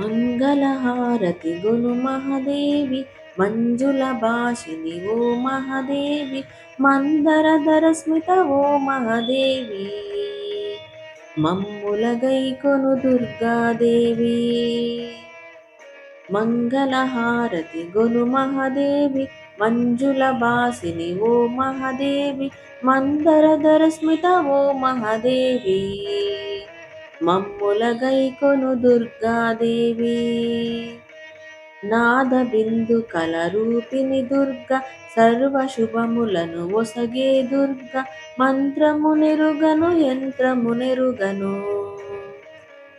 మంగళహారతి గును మహదేవి మంజుల భాషిని ఓ మహదేవి మందరధర స్మిత ఓ మహదేవి. మమ్ముల గైకొను దుర్గాదేవి మంగళహారతి గొను మహదేవి మంజుల భాసిని ఓ మహదేవి మందరధర స్మిత ఓ మహదేవి. మమ్ములగైకొను దుర్గాదేవి. నాద బిందు కల రూపిణి దుర్గ సర్వ శుభములను ఒసగే దుర్గ మంత్రము నెరుగను యంత్రము నెరుగను.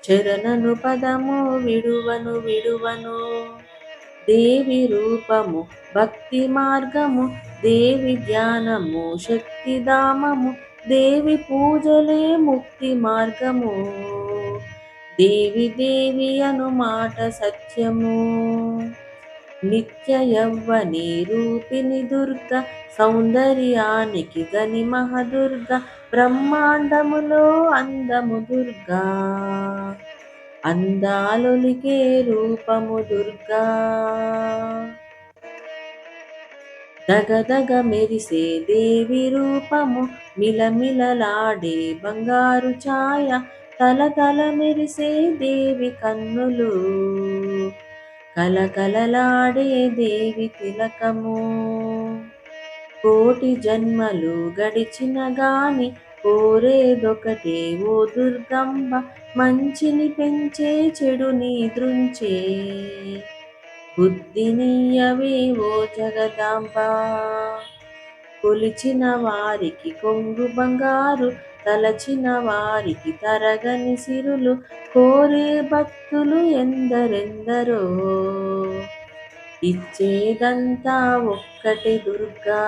చరణను పదము విడువను విడువను. దేవి రూపము భక్తి మార్గము దేవి ధ్యానము శక్తిధామము దేవి పూజలే ముక్తి మార్గము. దేవి దేవి అను మాట సత్యము. నిత్య యవ్వని రూపిణి దుర్గ సౌందర్యానికి గని మహదుర్గ బ్రహ్మాండములో అందము దుర్గా. అందాలొలికే రూపము దుర్గా. దగదగ మెరిసే దేవి రూపము మిలమిలలాడే బంగారు ఛాయ తల తల మెరిసే దేవి కన్నులు. కలకలలాడే దేవి తిలకము. కోటి జన్మలు గడిచిన గాని కోరేదొకటే ఓ దుర్గంబ మంచిని పెంచే చెడుని దృంచే బుద్ధినీయవే ఓ జగదాంబ. కొలిచిన వారికి కొంగు బంగారు తలచిన వారికి తరగని సిరులు కోరే భక్తులు ఎందరెందరో. ఇచ్చేదంతా ఒక్కటి దుర్గా.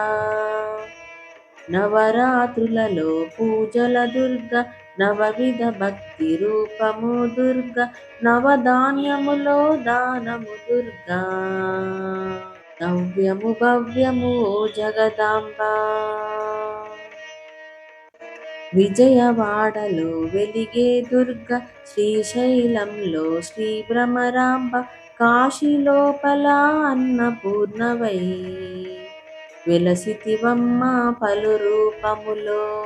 నవరాత్రులలో పూజల దుర్గ నవవిధ భక్తి రూపము దుర్గ నవధాన్యములో దానము దుర్గా. నవ్యము భవ్యము జగదాంబ. విజయవాడలో వెలిగే దుర్గ శ్రీశైలంలో శ్రీ భ్రమరాంబ కాశీ లోపల అన్నపూర్ణవై. వెలసితివమ్మ పలు రూపములో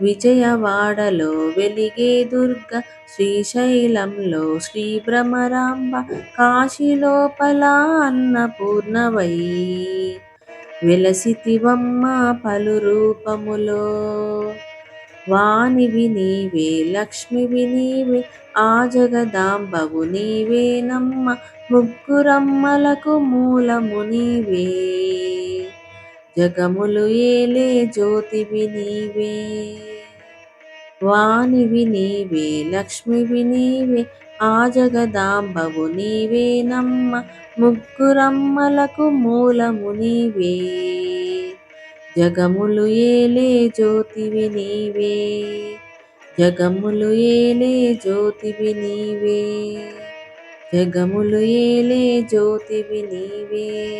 విజయవాడలో వెలిగే దుర్గ శ్రీశైలంలో శ్రీ భ్రమరాంబ కాశీలోపల అన్నపూర్ణవై. వెలసితివమ్మ పలు రూపములో. వాణివి నీవే లక్ష్మివి నీవే ఆ జగదాంబవు నీవేనమ్మ ముగ్గురమ్మలకు మూలము నీవే. జగములు ఏలే జ్యోతివి నీవే. వాణివి నీవే లక్ష్మివి నీవే ఆ జగదాంబవు నీవే నమ్మ ముగ్గురమ్మలకు మూలము నీవే. జగములు ఏలే జ్యోతివి నీవే. జగములు ఏలే జ్యోతివి నీవే. జగములు ఏలే జ్యోతివి నీవే.